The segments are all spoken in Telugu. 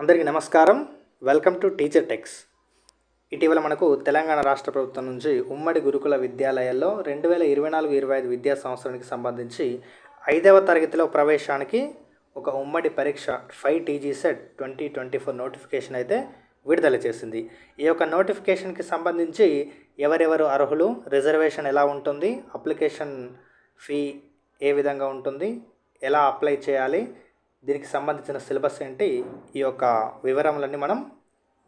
అందరికీ నమస్కారం. వెల్కమ్ టు టీచర్ టెక్స్ ఇటీవల మనకు తెలంగాణ రాష్ట్ర ప్రభుత్వం నుంచి ఉమ్మడి గురుకుల విద్యాలయాల్లో రెండు వేల ఇరవై నాలుగు ఇరవై ఐదు విద్యా సంవత్సరానికి సంబంధించి ఐదవ తరగతిలో ప్రవేశానికి ఒక ఉమ్మడి పరీక్ష five TG CET twenty twenty four notification అయితే విడుదల చేసింది. ఈ యొక్క నోటిఫికేషన్కి సంబంధించి ఎవరెవరు అర్హులు రిజర్వేషన్ ఎలా ఉంటుంది అప్లికేషన్ ఫీ ఏ విధంగా ఉంటుంది ఎలా అప్లై చేయాలి దీనికి సంబంధించిన సిలబస్ ఏంటి? ఈ యొక్క వివరములన్నీ మనం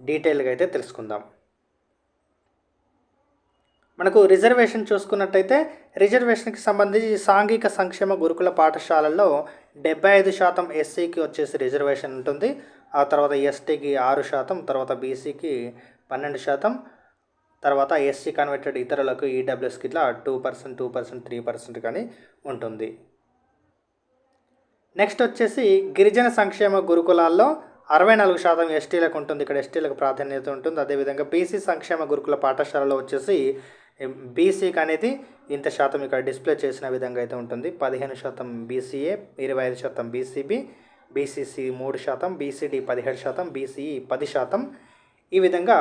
డీటెయిల్గా అయితే తెలుసుకుందాం. మనకు రిజర్వేషన్ చూసుకున్నట్టయితే రిజర్వేషన్కి సంబంధించి సాంఘిక సంక్షేమ గురుకుల పాఠశాలల్లో డెబ్బై ఐదు శాతం ఎస్సీకి వచ్చేసి రిజర్వేషన్ ఉంటుంది. ఆ తర్వాత ఎస్టీకి ఆరు శాతం తర్వాత బీసీకి పన్నెండు శాతం తర్వాత ఎస్సీ కన్వర్టెడ్ ఇతరులకు ఈడబ్ల్యూఎస్కి ఇట్లా two percent two percent three percent కానీ ఉంటుంది. నెక్స్ట్ వచ్చేసి గిరిజన సంక్షేమ గురుకులాల్లో అరవై నాలుగు శాతం ఎస్టీలకు ఉంటుంది. ఇక్కడ ఎస్టీలకు ప్రాధాన్యత ఉంటుంది. అదేవిధంగా బీసీ సంక్షేమ గురుకుల పాఠశాలలో వచ్చేసి బీసీకి అనేది ఇంత శాతం ఇక్కడ డిస్ప్లే చేసిన విధంగా అయితే ఉంటుంది. పదిహేను శాతం బీసీఏ ఇరవై ఐదు శాతం బీసీబీ బీసీసీ మూడు శాతం బీసీడీ పదిహేడు శాతం బీసీఈ పది శాతం ఈ విధంగా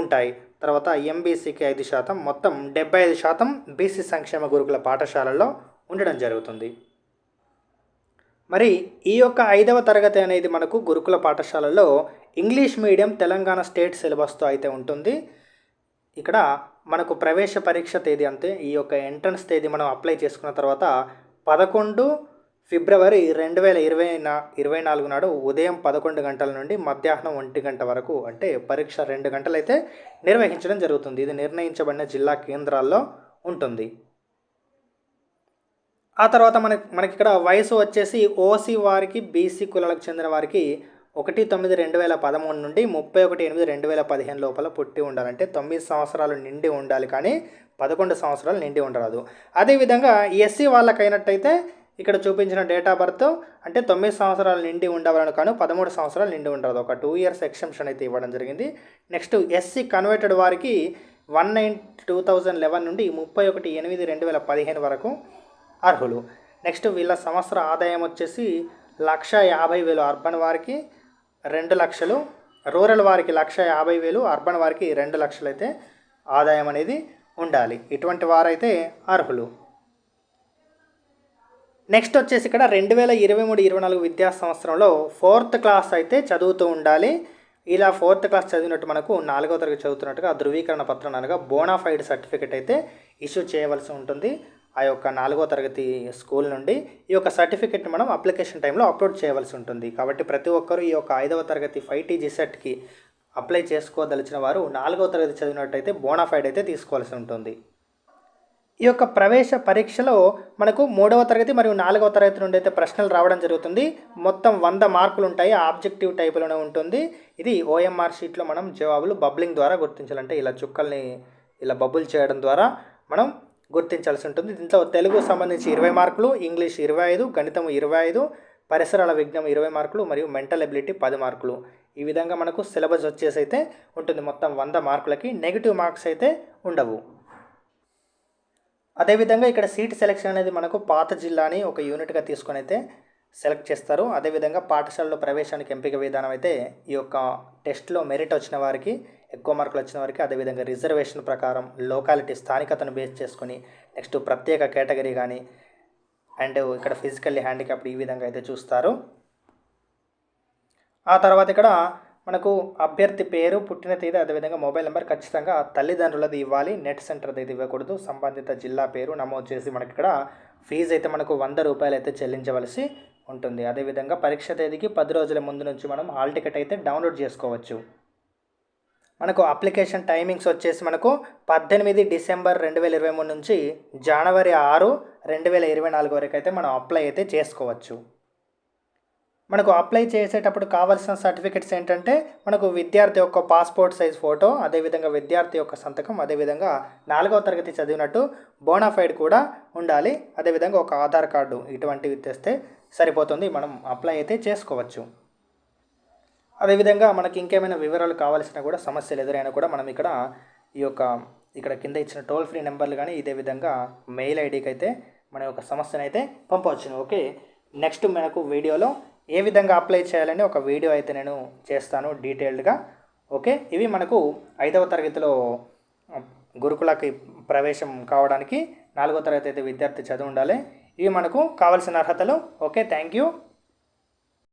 ఉంటాయి. తర్వాత ఎంబీసీకి ఐదు శాతం మొత్తం డెబ్బై ఐదు శాతం బీసీ సంక్షేమ గురుకుల పాఠశాలల్లో ఉండడం జరుగుతుంది. మరి ఈ యొక్క ఐదవ తరగతి అనేది మనకు గురుకుల పాఠశాలలో ఇంగ్లీష్ మీడియం తెలంగాణ స్టేట్ సిలబస్తో అయితే ఉంటుంది. ఇక్కడ మనకు ప్రవేశ పరీక్ష తేదీ అంతే ఈ యొక్క ఎంట్రన్స్ తేదీ మనం అప్లై చేసుకున్న తర్వాత పదకొండు ఫిబ్రవరి రెండు వేల ఇరవై నా ఇరవై నాలుగు నాడు ఉదయం పదకొండు గంటల నుండి మధ్యాహ్నం ఒంటి గంట వరకు అంటే పరీక్ష రెండు గంటలైతే నిర్వహించడం జరుగుతుంది. ఇది నిర్ణయించబడిన జిల్లా కేంద్రాల్లో ఉంటుంది. ఆ తర్వాత మనకి మనకి ఇక్కడ వయసు వచ్చేసి ఓసీ వారికి బీసీ కులాలకు చెందిన వారికి ఒకటి తొమ్మిది రెండు వేల పదమూడు నుండి ముప్పై ఒకటి ఎనిమిది రెండు వేల పదిహేను లోపల పుట్టి ఉండాలంటే తొమ్మిది సంవత్సరాలు నిండి ఉండాలి కానీ పదకొండు సంవత్సరాలు నిండి ఉండరాదు. అదేవిధంగా ఎస్సీ వాళ్ళకైనట్టయితే ఇక్కడ చూపించిన డేట్ ఆఫ్ బర్త్ అంటే తొమ్మిది సంవత్సరాలు నిండి ఉండవాలని కానీ పదమూడు సంవత్సరాలు నిండి ఉండరాదు. ఒక టూ ఇయర్స్ ఎక్సెంప్షన్ అయితే ఇవ్వడం జరిగింది. నెక్స్ట్ ఎస్సీ కన్వర్టెడ్ వారికి one nine two thousand eleven నుండి ముప్పై ఒకటి ఎనిమిది రెండు వేల పదిహేను వరకు అర్హులు. నెక్స్ట్ వీళ్ళ సంవత్సర ఆదాయం వచ్చేసి లక్ష యాభై వేలు అర్బన్ వారికి రెండు లక్షలు రూరల్ వారికి లక్ష యాభై వేలు అర్బన్ వారికి రెండు లక్షలు అయితే ఆదాయం అనేది ఉండాలి. ఇటువంటి వారైతే అర్హులు. నెక్స్ట్ వచ్చేసి ఇక్కడ రెండు వేల ఇరవై మూడు ఇరవై నాలుగు విద్యా సంవత్సరంలో ఫోర్త్ క్లాస్ అయితే చదువుతూ ఉండాలి. ఇలా ఫోర్త్ క్లాస్ చదివినట్టు మనకు నాలుగో తరగతి చదువుతున్నట్టుగా ధృవీకరణ పత్రం అనగా బోనాఫైడ్ సర్టిఫికేట్ అయితే ఇష్యూ చేయవలసి ఉంటుంది. ఆ యొక్క నాలుగో తరగతి స్కూల్ నుండి ఈ యొక్క సర్టిఫికెట్ని మనం అప్లికేషన్ టైంలో అప్లోడ్ చేయవలసి ఉంటుంది. కాబట్టి ప్రతి ఒక్కరూ ఈ యొక్క ఐదవ తరగతి ఫైవ్ టీజీ సెట్కి అప్లై చేసుకోదలిచిన వారు నాలుగో తరగతి చదివినట్టయితే బోనాఫైడ్ అయితే తీసుకోవాల్సి ఉంటుంది. ఈ యొక్క ప్రవేశ పరీక్షలో మనకు మూడవ తరగతి మరియు నాలుగవ తరగతి నుండి అయితే ప్రశ్నలు రావడం జరుగుతుంది. మొత్తం వంద మార్కులు ఉంటాయి. ఆబ్జెక్టివ్ టైపులోనే ఉంటుంది. ఇది ఓఎంఆర్ షీట్లో మనం జవాబులు బబ్లింగ్ ద్వారా గుర్తించాలంటే ఇలా చుక్కల్ని ఇలా బబుల్ చేయడం ద్వారా మనం గుర్తించాల్సి ఉంటుంది. దీంట్లో తెలుగు సంబంధించి ఇరవై మార్కులు ఇంగ్లీష్ ఇరవై ఐదు గణితం ఇరవై ఐదు పరిసరాల విజ్ఞానం ఇరవై మార్కులు మరియు మెంటల్ ఎబిలిటీ పది మార్కులు. ఈ విధంగా మనకు సిలబస్ వచ్చేసి అయితే ఉంటుంది. మొత్తం వంద మార్కులకి నెగిటివ్ మార్క్స్ అయితే ఉండవు. అదేవిధంగా ఇక్కడ సీట్ సెలెక్షన్ అనేది మనకు పాత జిల్లాని ఒక యూనిట్గా తీసుకొని అయితే సెలెక్ట్ చేస్తారు. అదేవిధంగా పాఠశాలలో ప్రవేశానికి ఎంపిక విధానం అయితే ఈ యొక్క టెస్ట్లో మెరిట్ వచ్చిన వారికి ఎక్కువ మార్కులు వచ్చిన వారికి అదేవిధంగా రిజర్వేషన్ ప్రకారం లోకాలిటీ స్థానికతను బేస్ చేసుకొని నెక్స్ట్ ప్రత్యేక కేటగిరీ కానీ అండ్ ఇక్కడ ఫిజికల్లీ హ్యాండిక్యాప్డ్ ఈ విధంగా అయితే చూస్తారు. ఆ తర్వాత ఇక్కడ మనకు అభ్యర్థి పేరు పుట్టిన తేదీ అదేవిధంగా మొబైల్ నెంబర్ ఖచ్చితంగా తల్లిదండ్రులది ఇవ్వాలి. నెట్ సెంటర్ది అయితే ఇవ్వకూడదు. సంబంధిత జిల్లా పేరు నమోదు చేసి మనకి ఇక్కడ ఫీజు అయితే మనకు వంద రూపాయలు అయితే చెల్లించవలసి ఉంటుంది. అదేవిధంగా పరీక్ష తేదీకి పది రోజుల ముందు నుంచి మనం హాల్ టికెట్ అయితే డౌన్లోడ్ చేసుకోవచ్చు. మనకు అప్లికేషన్ టైమింగ్స్ వచ్చేసి మనకు పద్దెనిమిది డిసెంబర్ రెండు వేల ఇరవై మూడు నుంచి జనవరి ఆరు రెండు వేల ఇరవై నాలుగు వరకు అయితే మనం అప్లై అయితే చేసుకోవచ్చు. మనకు అప్లై చేసేటప్పుడు కావాల్సిన సర్టిఫికెట్స్ ఏంటంటే మనకు విద్యార్థి యొక్క పాస్పోర్ట్ సైజ్ ఫోటో అదేవిధంగా విద్యార్థి యొక్క సంతకం అదేవిధంగా నాలుగవ తరగతి చదివినట్టు బోనాఫైడ్ కూడా ఉండాలి. అదేవిధంగా ఒక ఆధార్ కార్డు ఇటువంటివి తెస్తే సరిపోతుంది. మనం అప్లై అయితే చేసుకోవచ్చు. అదేవిధంగా మనకి ఇంకేమైనా వివరాలు కావాల్సినా కూడా సమస్యలు ఎదురైనా కూడా మనం ఇక్కడ ఈ యొక్క ఇక్కడ కింద ఇచ్చిన టోల్ ఫ్రీ నెంబర్లు కానీ ఇదే విధంగా మెయిల్ ఐడికి అయితే మన యొక్క సమస్యను అయితే పంపవచ్చును ఓకే నెక్స్ట్ మనకు వీడియోలో ఏ విధంగా అప్లై చేయాలని ఒక వీడియో అయితే నేను చేస్తాను డీటెయిల్డ్గా. ఓకే ఇవి మనకు ఐదవ తరగతిలో గురుకులకి ప్రవేశం కావడానికి నాలుగో తరగతి అయితే విద్యార్థి చదువు ఉండాలి. ఇవి మనకు కావాల్సిన అర్హతలు. Okay thank you.